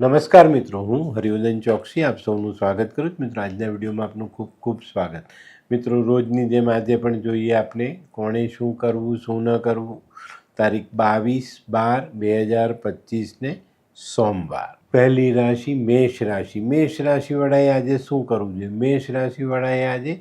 નમસ્કાર મિત્રો, હું હરિવર્ધન ચોકસી, આપ સૌનું સ્વાગત કરું છું. મિત્રો, આજના વિડીયોમાં આપનું ખૂબ ખૂબ સ્વાગત. મિત્રો, રોજની જેમ આજે પણ જોઈએ આપણે કોણે શું કરવું, શું ન કરવું. તારીખ બાવીસ બાર બે હજાર પચીસને સોમવાર. પહેલી રાશિ મેષ રાશિ. મેષ રાશિવાળાએ આજે શું કરવું જોઈએ? મેષ રાશિવાળાએ આજે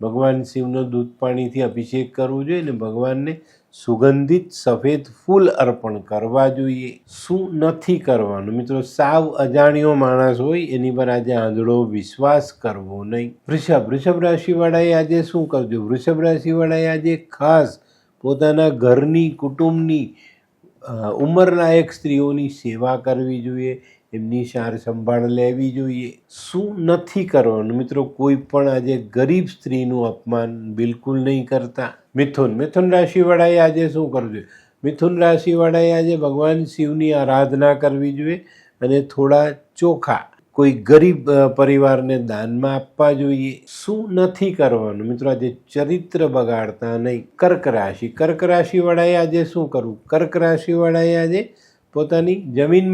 ભગવાન શિવનો દૂધ પાણીથી અભિષેક કરવો જોઈએ અને ભગવાનને સુગંધિત સફેદ ફૂલ અર્પણ કરવા જોઈએ. શું નથી કરવાનું? મિત્રો, સાવ અજાણ્યો માણસ હોય, એની પર આજે આંધળો વિશ્વાસ કરવો નહીં. વૃષભ વૃષભ રાશિવાળાએ આજે શું કરજો? વૃષભ રાશિવાળાએ આજે ખાસ પોતાના ઘરની, કુટુંબની ઉંમરલાયક સ્ત્રીઓની સેવા કરવી જોઈએ. એમની સાર સંભાળ લેવી જોઈએ. શું નથી કરવાનું? મિત્રો, કોઈ પણ આજે ગરીબ સ્ત્રીનું અપમાન બિલકુલ નહીં કરતા. મિથુન મિથુન રાશિવાળાએ આજે શું કરવું જોઈએ? મિથુન રાશિવાળાએ આજે ભગવાન શિવની આરાધના કરવી જોઈએ અને થોડા ચોખા કોઈ ગરીબ પરિવારને દાનમાં આપવા જોઈએ. શું નથી કરવાનું? મિત્રો, આજે ચરિત્ર બગાડતા નહીં. કર્ક રાશિ. કર્ક રાશિવાળાએ આજે શું કરવું? કર્ક રાશિવાળાએ આજે પોતાની જમીન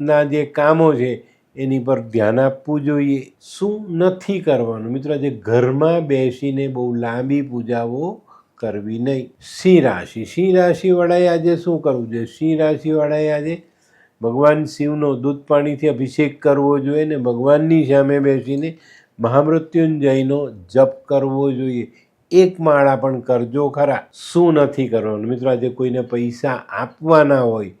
મિલકતના જે કામો છે, એની પર ધ્યાન આપવું જોઈએ. શું નથી કરવાનું? મિત્રો જે ઘરમાં બેસીને બહુ લાંબી પૂજાઓ કરવી નહીં. સિંહ રાશિ. સિંહ રાશિવાળાએ આજે શું કરવું જોઈએ? સિંહ રાશિવાળાએ આજે ભગવાન શિવનો દૂધ પાણીથી અભિષેક કરવો જોઈએ ને ભગવાનની સામે બેસીને મહામૃત્યુંજયનો જપ કરવો જોઈએ. એક માળા પણ કરજો ખરા. શું નથી કરવાનું? મિત્રો, આજે કોઈને પૈસા આપવાના હોય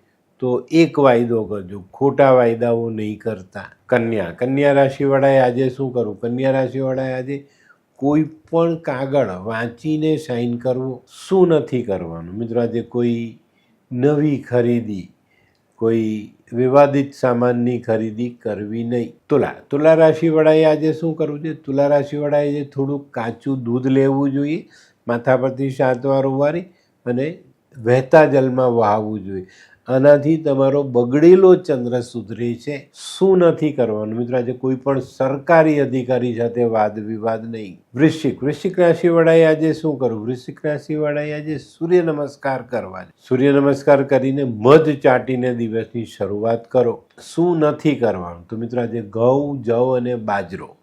તો એક વાયદો કરજો. ખોટા વાયદાઓ નહીં કરતા. કન્યા. કન્યા રાશિવાળાએ આજે શું કરવું? કન્યા રાશિવાળાએ આજે કોઈ પણ કાગળ વાંચીને સાઈન કરવું શું નથી કરવાનું? મિત્રો, આજે કોઈ નવી ખરીદી, કોઈ વિવાદિત સામાનની ખરીદી કરવી નહીં. તુલા. તુલા રાશિવાળાએ આજે શું કરવું છે તુલા રાશિવાળાએ જે થોડુંક કાચું દૂધ લેવું જોઈએ માથા પરથી સાત વાર ઉવારી અને વહેતા જલમાં વહાવવું જોઈએ. આનાથી તમારો બગડેલો ચંદ્ર સુધરે છે. શું નથી કરવાનું? મિત્રો, આજે કોઈ પણ સરકારી અધિકારી સાથે વાદ વિવાદ નહીં. વૃશ્ચિક વૃશ્ચિક રાશિવાળાએ આજે શું કરવું? વૃશ્ચિક રાશિવાળાએ આજે સૂર્ય નમસ્કાર કરવા સૂર્ય નમસ્કાર કરીને મધ ચાટીને દિવસની શરૂઆત કરો. શું નથી કરવાનું? તો મિત્રો, આજે ઘઉં, જવ અને બાજરો.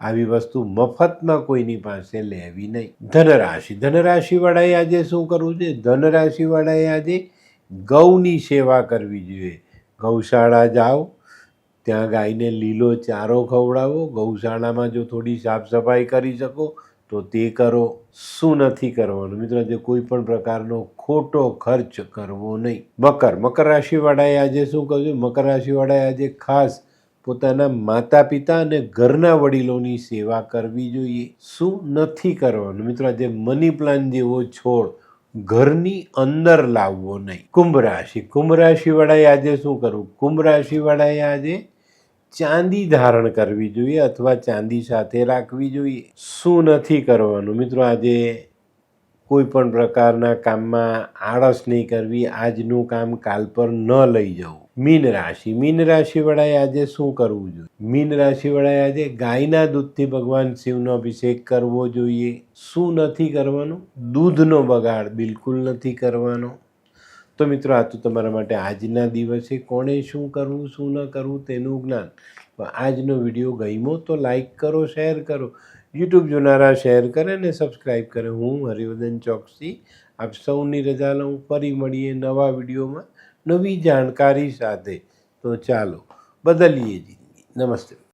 આવી વસ્તુ મફતમાં કોઈની પાસે લેવી નહીં. ધનરાશિ, ધનરાશિવાળાએ આજે શું કરવું છે? ધનરાશિવાળાએ આજે ગૌની સેવા કરવી જોઈએ. ગૌશાળા જાઓ, ત્યાં ગાયને લીલો ચારો ખવડાવો. ગૌશાળામાં જો થોડી સાફ સફાઈ કરી શકો, તો તે કરો. શું નથી કરવાનું? મિત્રો જે કોઈ પણ પ્રકારનો ખોટો ખર્ચ કરવો નહીં. મકર. મકર રાશિવાળાએ આજે શું કહ્યું મકર રાશિવાળાએ આજે ખાસ પોતાના માતા પિતા અને ઘરના વડીલોની સેવા કરવી જોઈએ. શું નથી કરવાનું? મિત્રો, આજે મની પ્લાન્ટ જેવો છોડ ઘરની અંદર લાવવો નહીં. કુંભ રાશિ. કુંભ રાશિવાળાએ આજે શું કરવું? કુંભ રાશિવાળાએ આજે ચાંદી ધારણ કરવી જોઈએ અથવા ચાંદી સાથે રાખવી જોઈએ. શું નથી કરવાનું? મિત્રો, આજે કોઈ પણ પ્રકારના કામમાં આળસ નહીં કરવી, આજનું કામ કાલ પર ન લઈ જવું. મીન રાશિ. મીન રાશિવાળાએ આજે શું કરવું જોઈએ? મીન રાશિવાળાએ આજે ગાયના દૂધથી ભગવાન શિવનો અભિષેક કરવો જોઈએ. શું નથી કરવાનું? દૂધનો બગાડ બિલકુલ નથી કરવાનો. તો મિત્રો, આ તો તમારા માટે આજના દિવસે કોણે શું કરવું, શું ન કરવું તેનું જ્ઞાન. આજનો વીડિયો ગમ્યો તો લાઈક કરો, શેર કરો. યુટ્યુબ જોનારા શેર કરે અને સબસ્ક્રાઈબ કરે. હું હરિવર્ધન ચોકસી. આપ સૌની રજા લઉં. ફરી મળીએ નવા વિડીયોમાં નવી જાણકારી સાથે. તો ચાલો, બદલીએ જિંદગી. નમસ્તે.